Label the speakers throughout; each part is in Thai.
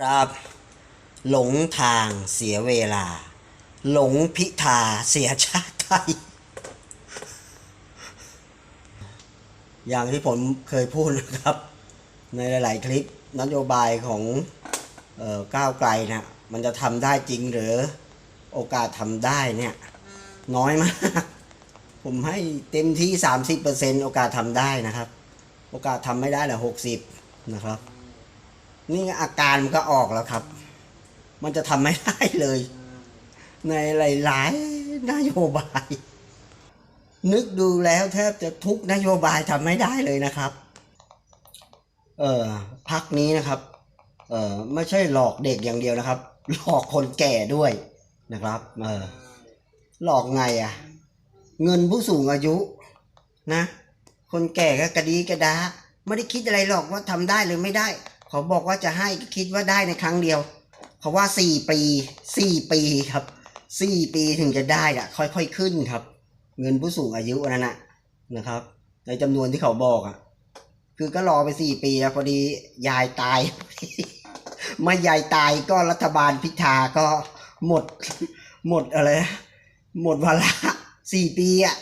Speaker 1: ครับหลงทางเสียเวลา หลงพิธาเสียชาติไทย อย่างที่ผมเคยพูดนะครับ ในหลาย ๆ คลิปนโยบายของเอ่อก้าวไกลนะมันจะทำได้จริงหรือโอกาสทำได้เนี่ย น้อยมาก ผมให้เต็มที่ 30%โอกาสทำได้นะครับ โอกาสทำไม่ได้แหละ60 นะครับ นี่อาการมันก็ออกแล้วครับ มันจะทำไม่ได้เลย ในหลายๆนโยบาย นึกดูแล้วแทบจะทุกนโยบายทำไม่ได้เลยนะครับ เออพักนี้นะครับ เออไม่ใช่หลอกเด็กอย่างเดียวนะครับ หลอกคนแก่ด้วยนะครับ เออหลอกไงอะ่ะ เงินผู้สูงอายุนะ คนแก่ก็กระดีกระดา ไม่ได้คิดอะไรหรอกว่าทำได้หรือไม่ได้ เขาบอกว่าจะให้คิดว่าได้ในครั้งเดียว เขาว่าสี่ปีสี่ปีครับสี่ปีถึงจะได้อะค่อยๆขึ้นครับ เงินผู้สูงอายุนั่นนะนะครับ ในจำนวนที่เขาบอกอะคือก็รอไปสี่ปีแล้วพอดียายตายเมื่อยายตายก็รัฐบาลพิธาก็หมด หมดอะไรหมดเวลาสี่ปีอะ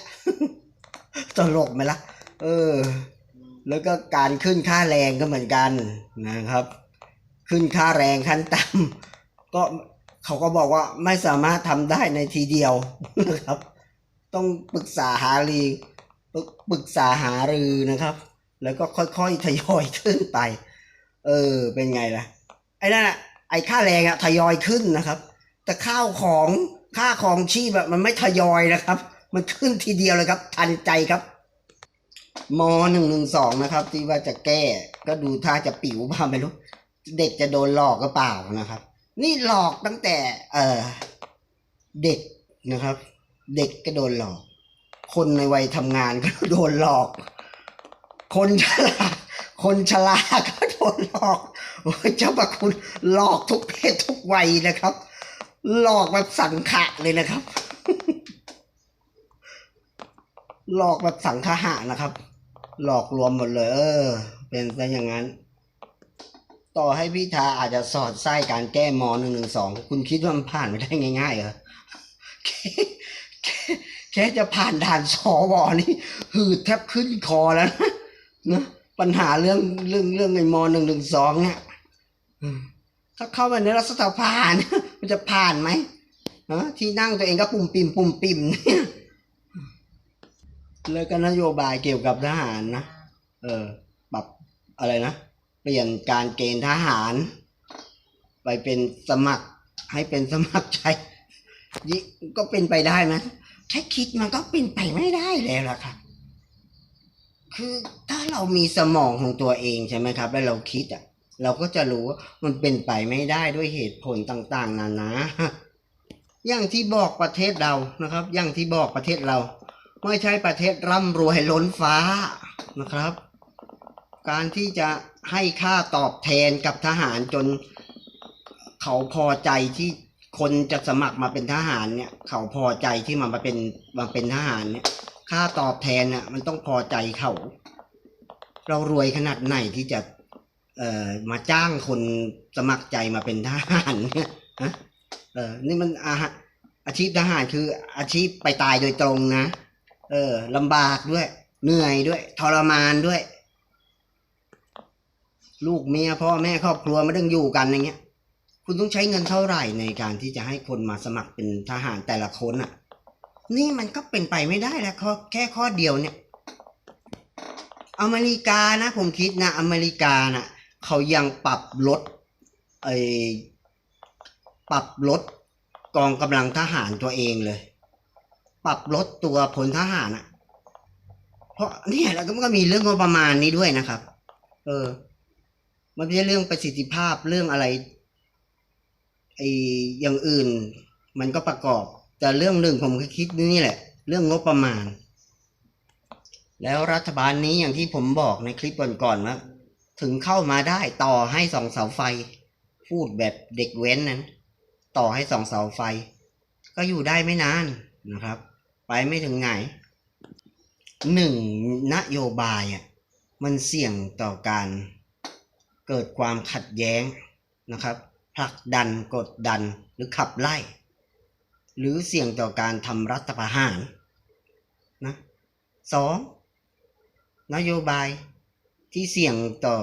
Speaker 1: ตลกไหมล่ะ เออ แล้วก็การขึ้นค่าแรงก็เหมือนกันนะครับ ขึ้นค่าแรงขั้นต่ำก็เขาก็บอกว่าไม่สามารถทำได้ในทีเดียวนะครับ ต้องปรึกษาหารือปรึกปรึกษาหารือนะครับ แล้วก็ค่อยๆทยอยขึ้นไป เออเป็นไงล่ะไอ้นั่นอะไอ้ค่าแรงอะทยอยขึ้นนะครับ แต่ข้าวของค่าของชีพอะมันไม่ทยอยนะครับ มันขึ้นทีเดียวเลยครับ ทันใจครับ มหนึ่งหนึ่งสองนะครับ ที่ว่าจะแก้ก็ดูท่าจะปิ๋วบ้างไม่รู้ เด็กจะโดนหลอกก็เปล่านะครับ นี่หลอกตั้งแต่ เออเด็กนะครับ เด็กก็โดนหลอก คนในวัยทำงานก็โดนหลอก คนชราคนชราก็โดนหลอกโอ้ยเจ้าประคุณหลอกทุกเพศทุกวัยนะครับ หลอกแบบสังขะเลยนะครับ หลอกแบบสังฆะนะครับ หลอกรวมหมดเลย เออ เป็นซะอย่างนั้น ต่อให้พิธาอาจจะสอดไส้การแก้มอหนึ่งหนึ่งสองคุณคิดว่ามันผ่านไม่ได้ง่ายๆเหรอแค่แค่จะผ่านด่านสวนี่หืดแทบขึ้นคอแล้วนะนะปัญหาเรื่องเรื่องเรื่องไอ้มอหนึ่งหนึ่งสองเนี่ยถ้าเข้ามาในรัฐสภาเนี่ยมันจะผ่านไหมฮะที่นั่งตัวเองก็ปุ่มปิ่มปุ่มปิ่มเนี่ย แล้วก็นโยบายเกี่ยวกับทหารนะ เออ ปรับอะไรนะ เปลี่ยนการเกณฑ์ทหาร ไปเป็นสมัคร ให้เป็นสมัครใจยิ่ก็เป็นไปได้ไหมแค่คิดมันก็เป็นไปไม่ได้แล้วล่ะครับคือถ้าเรามีสมองของตัวเองใช่ไหมครับ แล้วเราคิดอะ เราก็จะรู้ว่ามันเป็นไปไม่ได้ด้วยเหตุผลต่าง ๆนานาอย่างที่บอกประเทศเรานะครับ อย่างที่บอกประเทศเรา ไม่ใช่ประเทศร่ำรวยล้นฟ้านะครับ การที่จะให้ค่าตอบแทนกับทหารจน เขาพอใจที่คนจะสมัครมาเป็นทหารเนี่ย เขาพอใจที่มันมาเป็นมาเป็นทหารเนี่ย ค่าตอบแทนเนี่ยมันต้องพอใจเขา เรารวยขนาดไหนที่จะเอ่อมาจ้างคนสมัครใจมาเป็นทหารเนี่ยฮะเออนี่มันอาอาชีพทหารคืออาชีพไปตายโดยตรงนะ เออลำบากด้วย เหนื่อยด้วย ทรมานด้วย ลูกเมียพ่อแม่ครอบครัวไม่ต้องอยู่กันอย่างเงี้ย คุณต้องใช้เงินเท่าไหร่ในการที่จะให้คนมาสมัครเป็นทหารแต่ละคนอะ นี่มันก็เป็นไปไม่ได้แล้วข้อแค่ข้อเดียวเนี่ย อเมริกานะ ผมคิดนะ อเมริกานะ่ะเขายังปรับลดไอปรับลดกองกำลังทหารตัวเองเลย ปรับลดตัวพลทหารอะเพราะเนี่ยแล้วก็มันก็มีเรื่องงบประมาณนี้ด้วยนะครับ เออ มันไม่ใช่เรื่องประสิทธิภาพเรื่องอะไรไอ้อย่างอื่น มันก็ประกอบ แต่เรื่องหนึ่งผมคิดนี่แหละ เรื่องงบประมาณ แล้วรัฐบาลนี้อย่างที่ผมบอกในคลิปก่อนๆว่าถึงเข้ามาได้ต่อให้สองเสาไฟ พูดแบบเด็กเว้นนั้น ต่อให้สองเสาไฟ ก็อยู่ได้ไม่นานนะครับ ไปไม่ถึงไหนหนึ่งนโยบายอะมันเสี่ยงต่อการเกิดความขัดแย้งนะครับผลักดันกดดันหรือขับไล่ หรือเสี่ยงต่อการทำรัฐประหารนะสองนโยบายที่เสี่ยงต่อ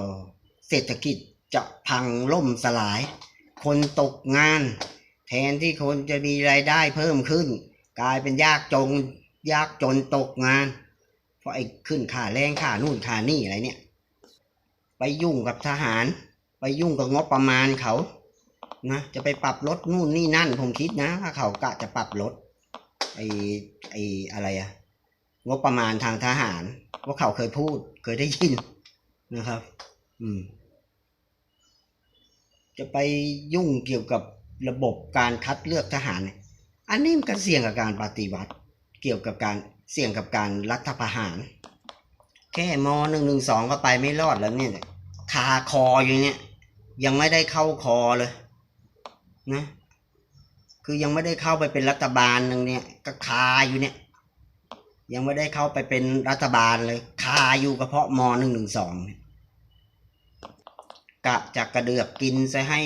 Speaker 1: เศรษฐกิจจะพังล่มสลาย คนตกงาน แทนที่คนจะมีรายได้เพิ่มขึ้น กลายเป็นยากจนยากจนตกงาน เพราะไอ้ขึ้นค่าแรงค่านู่นค่านี่อะไรเนี่ย ไปยุ่งกับทหาร ไปยุ่งกับงบประมาณเขานะจะไปปรับลดนู่นนี่นั่นผมคิดนะถ้าเขากะจะปรับลดไอ้ไอ้อะไรอะงบประมาณทางทหารว่าเขาเคยพูดเคยได้ยินนะครับ อืม จะไปยุ่งเกี่ยวกับระบบการคัดเลือกทหารเนี่ย อันนี้มันก็เสี่ยงกับการปฏิวัติ เกี่ยวกับการเสี่ยงกับการรัฐประหาร แค่มหนึ่งหนึ่งสองก็ไปไม่รอดแล้วเนี่ยคาคออยู่เนี่ย ยังไม่ได้เข้าคอเลยนะคือยังไม่ได้เข้าไปเป็นรัฐบาลหนึ่งเนี่ยก็คาอยู่เนี่ย ยังไม่ได้เข้าไปเป็นรัฐบาลเลย คาอยู่กระเพาะมหนึ่งหนึ่งสองกะจากกระเดือกกินซะให้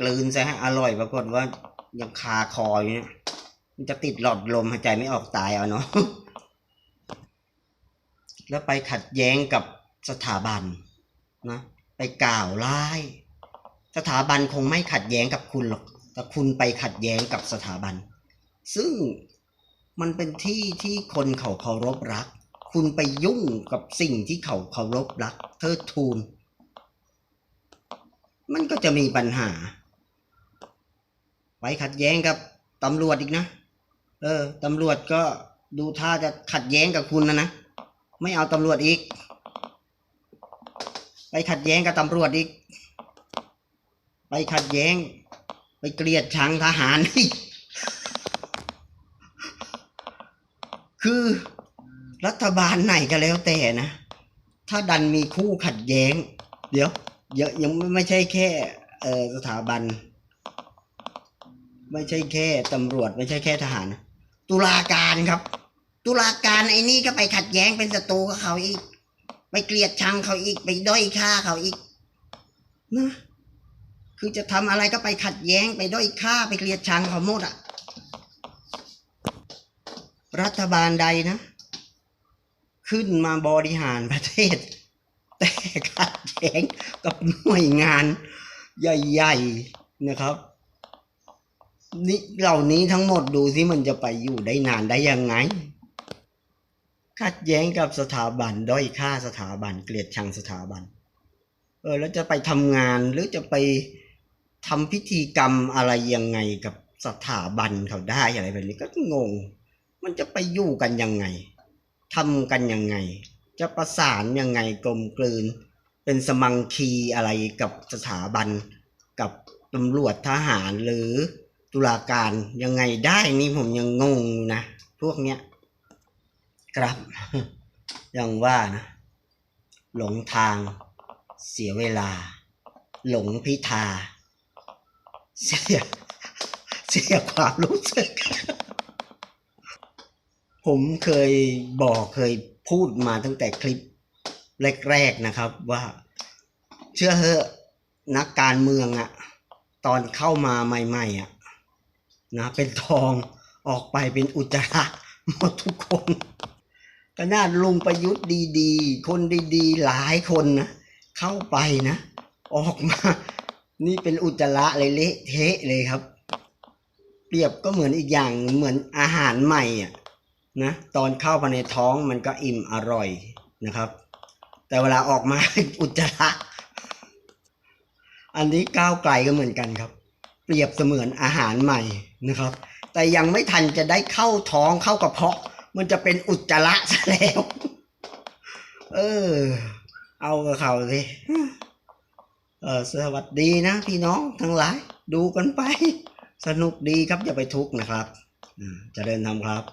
Speaker 1: กลืนซะให้อร่อยปรากฏว่ายังคาคออยู่เนี่ย มันจะติดหลอดลมหายใจไม่ออกตายเอาเนาะแล้วไปขัดแย้งกับสถาบันนะไปกล่าวร้าย สถาบันคงไม่ขัดแย้งกับคุณหรอก แต่คุณไปขัดแย้งกับสถาบัน ซึ่งมันเป็นที่ที่คนเขาเคารพรัก คุณไปยุ่งกับสิ่งที่เขาเคารพรักเทิดทูน มันก็จะมีปัญหา ไปขัดแย้งกับตำรวจอีกนะ เออตำรวจก็ดูท่าจะขัดแย้งกับคุณนะนะ ไม่เอาตำรวจอีก ไปขัดแย้งกับตำรวจอีก ไปขัดแย้ง ไปเกลียดชังทหารอีกคือรัฐบาลไหนก็แล้วแต่นะ ถ้าดันมีคู่ขัดแย้ง เดี๋ยวยังยังไม่ใช่แค่เออสถาบัน ไม่ใช่แค่ตำรวจ ไม่ใช่แค่ทหารนะ ตุลาการครับ ตุลาการไอ้นี่ก็ไปขัดแย้งเป็นศัตรูกับเขาอีก ไปเกลียดชังเขาอีก ไปด้อยค่าเขาอีกนะคือจะทำอะไรก็ไปขัดแย้งไปด้อยค่าไปเกลียดชังเขาหมดอะรัฐบาลใดนะ ขึ้นมาบริหารประเทศ แต่ขัดแย้งกับหน่วยงาน ใหญ่ ๆ นะครับ นี่เหล่านี้ทั้งหมดดูสิมันจะไปอยู่ได้นานได้ยังไง ขัดแย้งกับสถาบันด้อยค่าสถาบันเกลียดชังสถาบัน เออแล้วจะไปทำงานหรือจะไปทำพิธีกรรมอะไรยังไงกับสถาบันเขาได้อะไรแบบนี้ก็งง มันจะไปอยู่กันยังไงทำกันยังไง จะประสานยังไงกลมกลืน เป็นสมังคีอะไรกับสถาบันกับตำรวจทหารหรือ ตุลาการยังไงได้นี่ผมยังงงนะ พวกเนี้ยครับยังว่านะหลงทางเสียเวลา หลงพิธา เสียเสียความรู้สึก ผมเคยบอกเคยพูดมาตั้งแต่คลิปแรกๆนะครับว่า เชื่อเหอะนักการเมืองอะตอนเข้ามาใหม่ ๆอะ นะเป็นทองออกไปเป็นอุจจาระหมดทุกคนขนาดลุงประยุทธ์ดีๆ คนดีๆ หลายคนนะเข้าไปนะ ออกมา นี่เป็นอุจจาระเลยเละเทะเลยครับ เปรียบก็เหมือนอีกอย่างเหมือนอาหารใหม่อะนะตอนเข้าไปในท้องมันก็อิ่มอร่อยนะครับ แต่เวลาออกมาเป็นอุจจาระ อันนี้ก้าวไกลก็เหมือนกันครับ เปรียบเสมือนอาหารใหม่นะครับ แต่ยังไม่ทันจะได้เข้าท้องเข้ากระเพาะ มันจะเป็นอุจจาระซะแล้ว เออ เอากับเขาสิเออสวัสดีนะพี่น้องทั้งหลาย ดูกันไป สนุกดีครับอย่าไปทุกข์นะครับจะเจริญธรรมครับ